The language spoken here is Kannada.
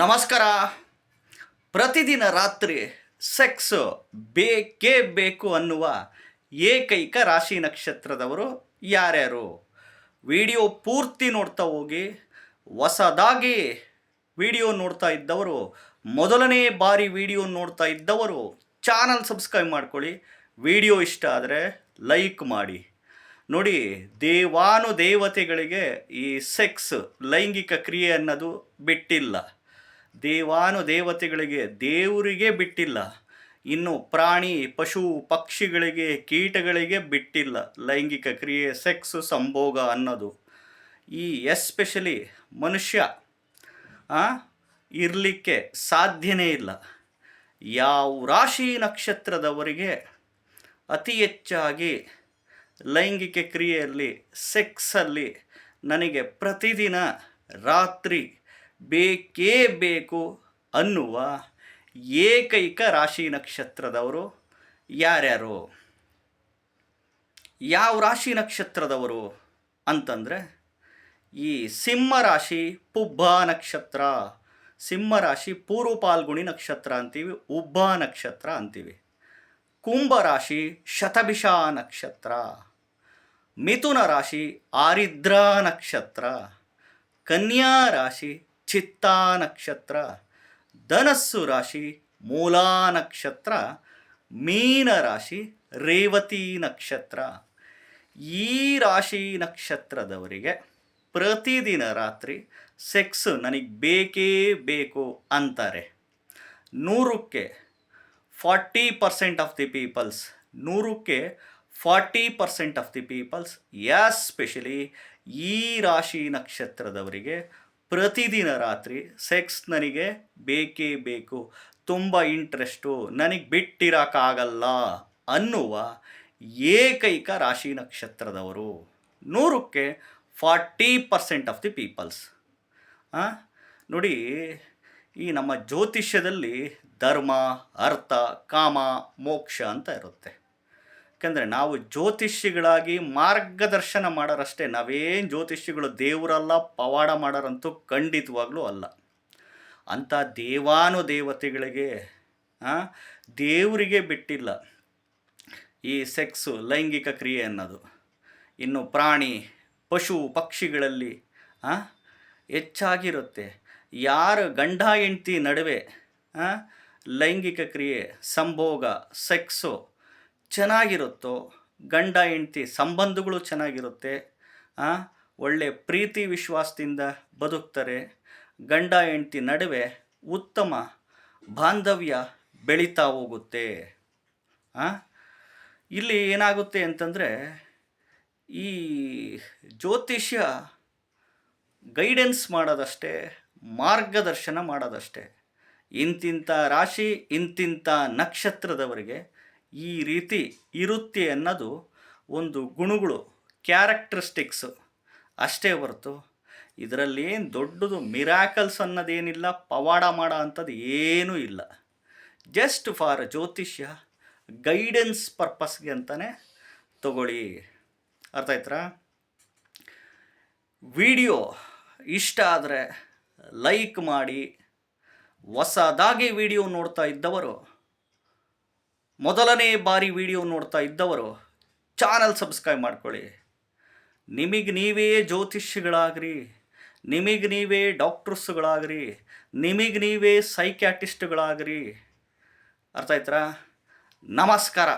ನಮಸ್ಕಾರ. ಪ್ರತಿದಿನ ರಾತ್ರಿ ಸೆಕ್ಸ್ ಬೇಕೇ ಬೇಕು ಅನ್ನುವ ಏಕೈಕ ರಾಶಿ ನಕ್ಷತ್ರದವರು ಯಾರ್ಯಾರು? ವಿಡಿಯೋ ಪೂರ್ತಿ ನೋಡ್ತಾ ಹೋಗಿ, ಹೊಸದಾಗಿ ವಿಡಿಯೋ ನೋಡ್ತಾ ಇದ್ದವರು, ಮೊದಲನೇ ಬಾರಿ ವಿಡಿಯೋ ನೋಡ್ತಾ ಇದ್ದವರು ಚಾನಲ್ ಸಬ್ಸ್ಕ್ರೈಬ್ ಮಾಡ್ಕೊಳ್ಳಿ. ವಿಡಿಯೋ ಇಷ್ಟ ಆದರೆ ಲೈಕ್ ಮಾಡಿ. ನೋಡಿ ದೇವಾನು ದೇವತೆಗಳಿಗೆ ಈ ಸೆಕ್ಸ್ ಲೈಂಗಿಕ ಕ್ರಿಯೆ ಅನ್ನೋದು ಬಿಟ್ಟಿಲ್ಲ. ದೇವಾನು ದೇವತೆಗಳಿಗೆ ದೇವರಿಗೆ ಬಿಟ್ಟಿಲ್ಲ. ಇನ್ನು ಪ್ರಾಣಿ, ಪಶು, ಪಕ್ಷಿಗಳಿಗೆ, ಕೀಟಗಳಿಗೆ ಬಿಟ್ಟಿಲ್ಲ. ಲೈಂಗಿಕ ಕ್ರಿಯೆ, ಸೆಕ್ಸ್, ಸಂಭೋಗ ಅನ್ನೋದು. ಈ ಎಸ್ಪೆಷಲಿ ಮನುಷ್ಯ ಇರಲಿಕ್ಕೆ ಸಾಧ್ಯನೇ ಇಲ್ಲ. ಯಾವ ರಾಶಿ ನಕ್ಷತ್ರದವರಿಗೆ ಅತಿ ಹೆಚ್ಚಾಗಿ ಲೈಂಗಿಕ ಕ್ರಿಯೆಯಲ್ಲಿ, ಸೆಕ್ಸಲ್ಲಿ ನನಗೆ ಪ್ರತಿದಿನ ರಾತ್ರಿ ಬೇಕೇ ಬೇಕು ಅನ್ನುವ ಏಕೈಕ ರಾಶಿ ನಕ್ಷತ್ರದವರು ಯಾರ್ಯಾರು? ಯಾವ ರಾಶಿ ನಕ್ಷತ್ರದವರು ಅಂತಂದರೆ ಈ ಸಿಂಹ ರಾಶಿ, ಪುಬ್ಬ ನಕ್ಷತ್ರ, ಸಿಂಹ ರಾಶಿ ಪೂರ್ವ ಪಾಲ್ಗುಣಿ ನಕ್ಷತ್ರ ಅಂತೀವಿ, ಉಬ್ಬ ನಕ್ಷತ್ರ ಅಂತೀವಿ. ಕುಂಭ ರಾಶಿ, ಶತಭಿಷ ನಕ್ಷತ್ರ. ಮಿಥುನ ರಾಶಿ, ಆರಿದ್ರ ನಕ್ಷತ್ರ. ಕನ್ಯಾ ರಾಶಿ ಚಿತ್ತಾ ನಕ್ಷತ್ರ, ಧನಸ್ಸು ರಾಶಿ, ಮೂಲಾ ನಕ್ಷತ್ರ, ಮೀನ ರಾಶಿ, ರೇವತಿ ನಕ್ಷತ್ರ. ಈ ರಾಶಿ ನಕ್ಷತ್ರದವರಿಗೆ ಪ್ರತಿದಿನ ರಾತ್ರಿ ಸೆಕ್ಸ್ ನನಗೆ ಬೇಕೇ ಬೇಕು ಅಂತಾರೆ. ನೂರಕ್ಕೆ forty percent of the peoples, ನೂರಕ್ಕೆ forty percent of the peoples especially ಈ ರಾಶಿ ನಕ್ಷತ್ರದವರಿಗೆ ಪ್ರತಿದಿನ ರಾತ್ರಿ ಸೆಕ್ಸ್ ನನಗೆ ಬೇಕೇ ಬೇಕು, ತುಂಬ ಇಂಟ್ರೆಸ್ಟು, ನನಗೆ ಬಿಟ್ಟಿರೋಕ್ಕಾಗಲ್ಲ ಅನ್ನುವ ಏಕೈಕ ರಾಶಿ ನಕ್ಷತ್ರದವರು. ನೂರಕ್ಕೆ forty percent of the peoples. ನೋಡಿ, ಈ ನಮ್ಮ ಜ್ಯೋತಿಷ್ಯದಲ್ಲಿ ಧರ್ಮ, ಅರ್ಥ, ಕಾಮ, ಮೋಕ್ಷ ಅಂತ ಇರುತ್ತೆ. ಯಾಕಂದರೆ ನಾವು ಜ್ಯೋತಿಷಿಗಳಾಗಿ ಮಾರ್ಗದರ್ಶನ ಮಾಡೋರಷ್ಟೇ, ನಾವೇನು ಜ್ಯೋತಿಷಿಗಳು ದೇವರಲ್ಲ, ಪವಾಡ ಮಾಡೋರಂತೂ ಖಂಡಿತವಾಗ್ಲೂ ಅಲ್ಲ. ಅಂಥ ದೇವಾನು ದೇವತೆಗಳಿಗೆ ದೇವರಿಗೆ ಬಿಟ್ಟಿಲ್ಲ. ಈ ಸೆಕ್ಸು, ಲೈಂಗಿಕ ಕ್ರಿಯೆ ಅನ್ನೋದು. ಇನ್ನು ಪ್ರಾಣಿ, ಪಶು, ಪಕ್ಷಿಗಳಲ್ಲಿ ಹೆಚ್ಚಾಗಿರುತ್ತೆ. ಯಾರು ಗಂಡ, ಹೆಂಡ್ತಿ ನಡುವೆ ಲೈಂಗಿಕ ಕ್ರಿಯೆ, ಸಂಭೋಗ, ಸೆಕ್ಸು ಚೆನ್ನಾಗಿರುತ್ತೋ, ಗಂಡ, ಹೆಂಡತಿ ಸಂಬಂಧಗಳು ಚೆನ್ನಾಗಿರುತ್ತೆ ಒಳ್ಳೆ ಪ್ರೀತಿ ವಿಶ್ವಾಸದಿಂದ ಬದುಕ್ತಾರೆ, ಗಂಡ, ಹೆಂಡತಿ ನಡುವೆ ಉತ್ತಮ ಬಾಂಧವ್ಯ ಬೆಳೀತಾ ಹೋಗುತ್ತೆ. ಇಲ್ಲಿ ಏನಾಗುತ್ತೆ ಅಂತಂದರೆ, ಈ ಜ್ಯೋತಿಷ್ಯ ಗೈಡೆನ್ಸ್ ಮಾಡೋದಷ್ಟೇ, ಮಾರ್ಗದರ್ಶನ ಮಾಡೋದಷ್ಟೇ. ಇಂತಿಂಥ ರಾಶಿ, ಇಂತಿಂಥ ನಕ್ಷತ್ರದವರಿಗೆ ಈ ರೀತಿ ಇರುತ್ತೆ ಅನ್ನೋದು ಒಂದು ಗುಣಗಳು ಕ್ಯಾರೆಕ್ಟರಿಸ್ಟಿಕ್ಸು ಅಷ್ಟೇ ಹೊರತು ಇದರಲ್ಲಿ ಏನು ದೊಡ್ಡದು ಮಿರಾಕಲ್ಸ್ ಅನ್ನೋದೇನಿಲ್ಲ, ಪವಾಡ ಮಾಡೋ ಅಂಥದ್ದು ಏನೂ ಇಲ್ಲ. ಜಸ್ಟ್ ಫಾರ್ ಜ್ಯೋತಿಷ್ಯ ಗೈಡೆನ್ಸ್ ಪರ್ಪಸ್ಗೆ ಅಂತಲೇ ತಗೊಳ್ಳಿ. ಅರ್ಥ ಆಯ್ತಾ ವಿಡಿಯೋ ಇಷ್ಟ ಆದರೆ ಲೈಕ್ ಮಾಡಿ. ಹೊಸದಾಗಿ ವಿಡಿಯೋ ನೋಡ್ತಾ ಇದ್ದವರು ಮೊದಲನೇ ಬಾರಿ ವಿಡಿಯೋ ನೋಡ್ತಾ ಇದ್ದವರು, ಚಾನಲ್ ಸಬ್ಸ್ಕ್ರೈಬ್ ಮಾಡ್ಕೊಳ್ಳಿ. ನಿಮಗೆ ನೀವೇ ಜ್ಯೋತಿಷ್ಯಗಳಾಗ್ರಿ, ನಿಮಗೆ ನೀವೇ ಡಾಕ್ಟ್ರಸ್ಗಳಾಗ್ರಿ, ನಿಮಗೆ ನೀವೇ ಸೈಕ್ಯಾಟಿಸ್ಟ್ಗಳಾಗ್ರಿ. ಅರ್ಥ ಆಯ್ತಾ ನಮಸ್ಕಾರ.